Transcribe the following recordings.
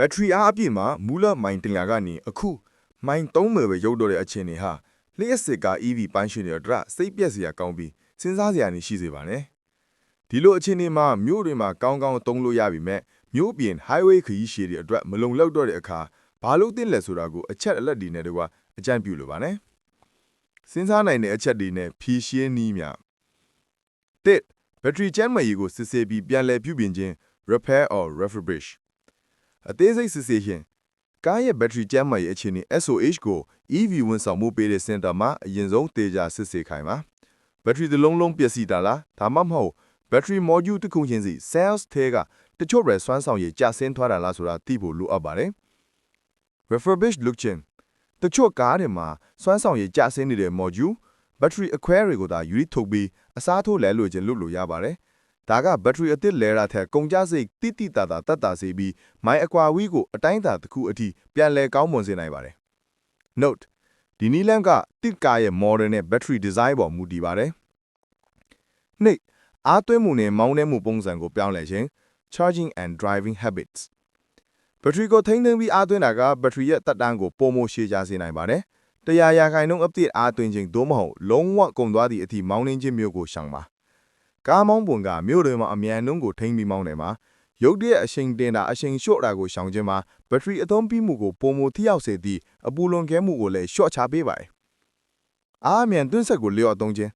ဘက်ထရီအားအပြည့်မှာမူလမိုင်တင်လာကနေအခုမိုင်30ပဲရုပ်တော့တဲ့အချိန်တွေဟာလျှက်စစ်ကား EV ပိုင်းရှင်တွေအတွက်စိတ်ပြက်စရာကောင်းပြီးစဉ်းစားစရာနေရှိစေပါနဲ့ဒီလိုအချိန်တွေမှာမြို့တွေမှာကောင်းကောင်းသုံးလို့ရပြီမဲ့မြို့ပြင် highway ခရီးရှည်တွေအတွက်မလုံလောက်တော့တဲ့အခါဘာလို့တင်လဲဆိုတာကိုအချက်အလက်တွေနဲ့တကွာအကြံပြုလိုပါနဲ့စဉ်းစားနိုင်တဲ့အချက်တွေနဲ့ဖြည့်ရှင်းနည်းများတစ်ဘက်ထရီကျန်းမာရေးကိုစစ်ဆေးပြီးပြန်လည်ပြုပြင်ခြင်း repair or refurbish အသေးစိတ်စစ်ဆေးခြင်းကားရဲ့ဘက်ထရီကျန်းမာရေးအခြေအနေ SOH ကို EV ဝန်ဆောင်မှုပေးတဲ့စင်တာမှာအရင်ဆုံးတေချာစစ်ဆေးခိုင်းပါဘက်ထရီတစ်လုံးလုံးပျက်စီးတာလားဒါမှမဟုတ်ဘက်ထရီ module တစ်ခုချင်းစီ cells ထဲကတချို့ပဲစွမ်းဆောင်ရည်ကျဆင်းသွားတာလားဆိုတာသိဖို့လိုအပ်ပါတယ် refurbish လုပ်ခြင်းတချို့ကားတွေမှာစွမ်းဆောင်ရည်ကျဆင်းနေတဲ့ module ဘက်ထရီအခွဲတွေကိုသာယူရထုတ်ပြီးအစားထိုးလဲလို့ခြင်းလုပ်လို့ရပါတယ် ဒါကဘက်ထရီအသစ်လဲတာထက်ကုန်ကျစရိတ်တိတိတသာတက်တာစေပြီးမိုင်အကွာဝီးကိုအတိုင်းအတာတစ်ခုအထိပြန်လည်ကောင်းမွန်စေနိုင်ပါတယ် note ဒီနီလန်ကတစ်ကားရဲ့ model နဲ့ battery design ပေါ်မူတည်ပါတယ်။နှစ်အားသွင်းမှုနဲ့မောင်းနှဲမှုပုံစံကိုပြောင်းလဲခြင်း charging and driving habits ဘက်ထရီကိုထိန်းသိမ်းပြီးအားသွင်းတာကဘက်ထရီရဲ့တက်တန်းကိုပုံမရှည်ကြစေနိုင်ပါတယ်။တရားရာခိုင်နှုန်းအပြည့်အားသွင်းခြင်းသို့မဟုတ်လုံးဝကုန်သွားသည့်အထိမောင်းနှင်းခြင်းမျိုးကိုရှောင်ပါ။ ကားမောင်းပုံကမြို့တွေမှာအမြန်နှုန်းကိုထိန်းပြီးမောင်းတယ်မှာရုပ်တရက်အချိန်တင်တာအချိန်လျှော့တာကိုရှောင်ခြင်းမှာဘက်ထရီအသုံးပြုမှုကိုပုံမထိရောက်စေသည့်အပူလွန်ကဲမှုကိုလည်းလျှော့ချပေးပါတယ်။အားအမြန်သွင်းဆက်ကိုလျော့သုံးခြင်း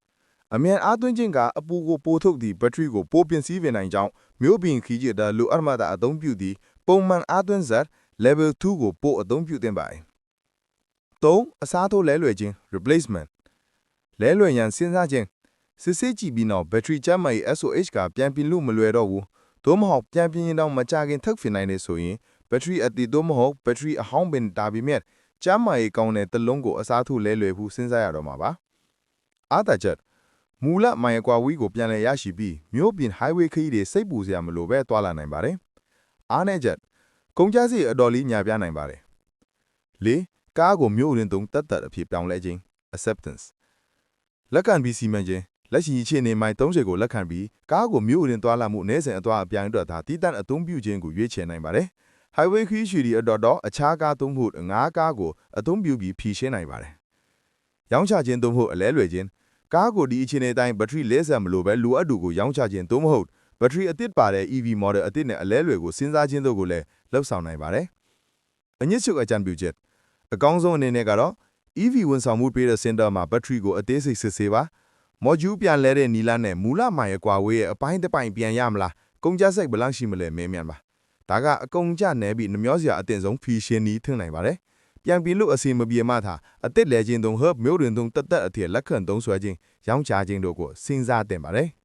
အမြန်အားသွင်းခြင်းကအပူကိုပိုထုတ်သည့်ဘက်ထရီကိုပိုပြင်စည်းပင်နိုင်ကြောင်းမြို့ပြင်ခီးကျတဲ့လူအမတာအသုံးပြုသည့်ပုံမှန်အားသွင်းဆက် level 2ကိုပိုအသုံးပြုသင့်ပါတယ်။၃အစားထိုးလဲလွယ်ခြင်း replacement လဲလွယ်ရန်စဉ်းစားခြင်း စစ်စစ်ကြည့်ပြီးနောက်ဘက်ထရီကျမ်းမာရေး SOH ကပြန်ပြင်လို့မလွယ်တော့ဘူး။သို့မဟုတ်ပြန်ပြင်ရင်တော့မကြခင်ထုတ်ပြင်နိုင်နေဆိုရင်ဘက်ထရီအသစ်သို့မဟုတ်ဘက်ထရီအဟောင်းပင်တာပြီးမြတ်ကျမ်းမာရေးကောင်းတဲ့တစ်လုံးကိုအစားထိုးလဲလွယ်ဖို့စဉ်းစားရတော့မှာပါ။အားသာချက်မူလမိုင်အကွာဝီးကိုပြန်လည်ရရှိပြီးမြို့ပြင် highway ခရီးတွေစိတ်ပူစရာမလိုပဲတွာလာနိုင်ပါတယ်။အားနည်းချက်ကုန်ကျစရိတ်အတော်လေးညာပြနိုင်ပါတယ်။၄ကားကိုမြို့ရင်းသုံးတက်တက်အဖြစ်ပြောင်းလဲခြင်း acceptance လက်ခံပြီးစီမံခြင်း လက်ရှိအခြေအနေမိုင်30ကိုလက်ခံပြီးကားကိုမြို့ရင်းသွားလာမှုအ ਨੇ စဉ်အသွားအပြိုင်အတွက်သာတည်တံ့အသုံးပြုခြင်းကိုရွေးချယ်နိုင်ပါတယ်။ highway ခရီးရှည်ဒီအတော်တော့အခြားကားသုံးဖို့ငါးကားကိုအသုံးပြုပြီးဖြည့်ရှင်းနိုင်ပါတယ်။ရောင်းချခြင်းသုံးဖို့အလဲလွယ်ခြင်းကားကိုဒီအခြေအနေတိုင်းဘက်ထရီလဲဆက်မလို့ပဲလိုအပ်သူကိုရောင်းချခြင်းသို့မဟုတ်ဘက်ထရီအသစ်ပါတဲ့ EV model အသစ်နဲ့အလဲလွယ်ကိုစဉ်းစားခြင်းတို့ကိုလည်းလှုပ်ဆောင်နိုင်ပါတယ်။အညစ်ချုပ်အကြံပြုချက်အကောင်းဆုံးအနေနဲ့ကတော့ EV ဝန်ဆောင်မှုပေးတဲ့စင်တာမှာဘက်ထရီကိုအသေးစိတ်စစ်ဆေးပါ။ module ပြန်လဲတဲ့နီလာနဲ့မူလမိုင်အကွာဝေးရဲ့အပိုင်းတစ်ပိုင်းပြန်ရမလားကုန်ကျစရိတ်ဘယ်လောက်ရှိမလဲမေးမြန်းပါ။ဒါကအကုန်ကျနေပြီးနှမျောစရာအတင်ဆုံးဖီရှင်နီးထင်နိုင်ပါတယ်။ပြန်ပြီးလို့အစီမပြေမှသာအသစ်လဲခြင်းတုံဟပ်မျိုးတွင်တုံတက်တက်အထည်လက်ခံသုံးဆွဲခြင်းရောင်းချခြင်းတို့ကိုစဉ်းစားတင်ပါတယ်။